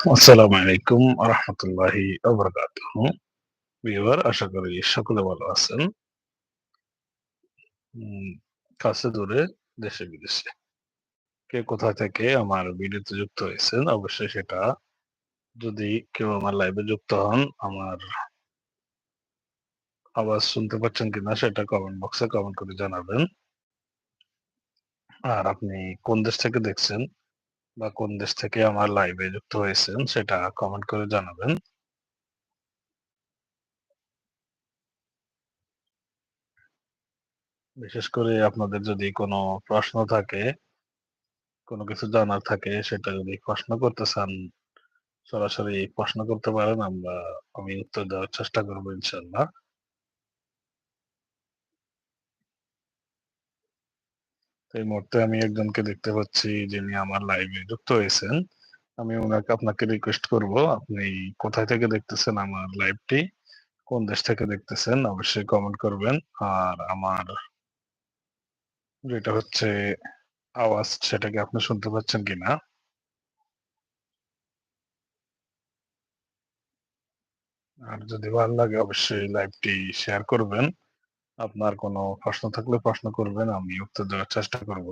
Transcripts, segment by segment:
আসসালামু আলাইকুম রহমতুল্লাহি ভিউয়ার আশা করি সকলে ভালো আছেন। কাছে দূরে দেশে বিদেশে। কে কোথা থেকে আমার ভিডিওতে যুক্ত হয়েছেন, অবশ্যই সেটা যদি কেউ আমার লাইভে যুক্ত হন, আমার আওয়াজ শুনতে পাচ্ছেন কিনা সেটা কমেন্ট বক্সে কমেন্ট করে জানাবেন। আর আপনি কোন দেশ থেকে দেখছেন বা কোন দেশ থেকে আমার লাইভে যুক্ত হয়েছেন সেটা কমেন্ট করে জানাবেন। বিশেষ করে আপনাদের যদি কোনো প্রশ্ন থাকে, কোনো কিছু জানার থাকে, সেটা যদি প্রশ্ন করতে চান, সরাসরি প্রশ্ন করতে পারেন, আমরা, আমি উত্তর দেওয়ার চেষ্টা করব ইনশাল্লাহ এই মুহূর্তে আমি একজনকে দেখতে পাচ্ছি যিনি আমার লাইভে যুক্ত হয়েছেন। আমি ওনাকে আপনাকে রিকোয়েস্ট করব, আপনি কোথায় থেকে দেখতেছেন আমার লাইভটি কোন দেশ থেকে দেখতেছেন? অবশ্যই কমেন্ট করবেন। আর আমার যেটা হচ্ছে আওয়াজ সেটাকে আপনি শুনতে পাচ্ছেন কিনা? আর যদি ভালো লাগে, অবশ্যই লাইভটি শেয়ার করবেন। আপনার কোনো প্রশ্ন থাকলে প্রশ্ন করবেন আমি উত্তর দেওয়ার চেষ্টা করব।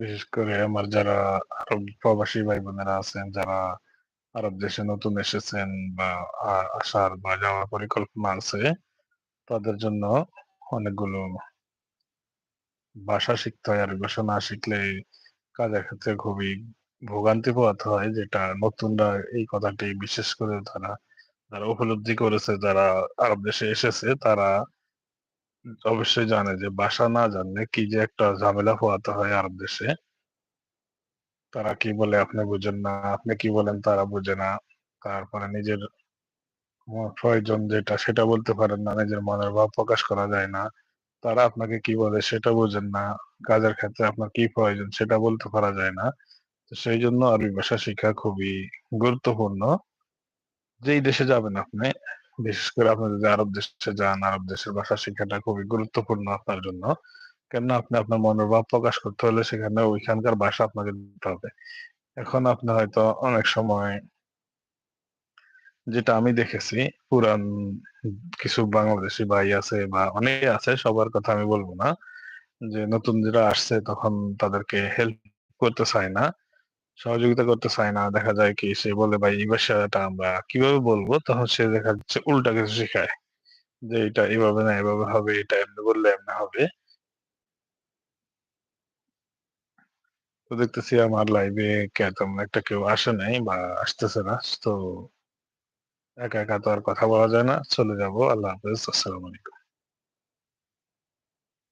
বিশেষ করে আমার যারা আরব প্রবাসী ভাই বোনেরা আছেন, যারা আরব দেশে নতুন এসেছেন বা আসার বা যাওয়ার পরিকল্পনা আছে, তাদের জন্য অনেকগুলো ভাষা শিখতে হয় আর ভাষা না শিখলে কাজের ক্ষেত্রে খুবই ভোগান্তি পোহাতে হয় যেটা নতুনরা এই কথাটি বিশেষ করে তারা যারা উপলব্ধি করেছে, যারা আরব দেশে এসেছে, তারা অবশ্যই জানে যে ভাষা না জানলে কি যে একটা ঝামেলা পোহাতে হয় আরব দেশে। তারা কি বলে আপনি বুঝেন না, আপনি কি বলেন তারা বুঝে না। তারপরে নিজের প্রয়োজন যেটা, সেটা বলতে পারেন না, নিজের মনের ভাব প্রকাশ করা যায় না। তারা আপনাকে কি বলে সেটা বুঝেন না। কাজের ক্ষেত্রে আপনার কি প্রয়োজন সেটা বলতে পারা যায় না। তো সেই জন্য আরবি ভাষা শেখা খুবই গুরুত্বপূর্ণ। যেই দেশে যাবেন আপনি বিশেষ করে আপনি যদি আরব দেশে যান, আরব দেশের ভাষা শেখাটা খুবই গুরুত্বপূর্ণ আপনার জন্য। কেননা আপনি আপনার মনের ভাব প্রকাশ করতে হলে সেখানে ওইখানকার ভাষা আপনাকে দিতে হবে। এখন আপনি হয়তো অনেক সময় যেটা আমি দেখেছি, পুরান কিছু বাংলাদেশি ভাই আছে বা অনেকে আছে, সবার কথা আমি বলব না। যে নতুন যারা আসছে তখন তাদেরকে হেল্প করতে চায় না। সহযোগিতা করতে চায় না। দেখা যায় কি সে বলে, ভাই, এই ভাষাটা আমরা কীভাবে বলব? তখন সে দেখা যাচ্ছে উল্টা কিছু শেখায় যে, এটা এভাবে না, এভাবে হবে, এটা এমনি বললে এমনি হবে। তো দেখতেছি আমার লাইভে তেমন একটা কেউ আসে নাই বা আসতেছে না। তো একা একা তো আর কথা বলা যায় না। চলে যাব। আল্লাহ হাফেজ। আসসালামু আলাইকুম।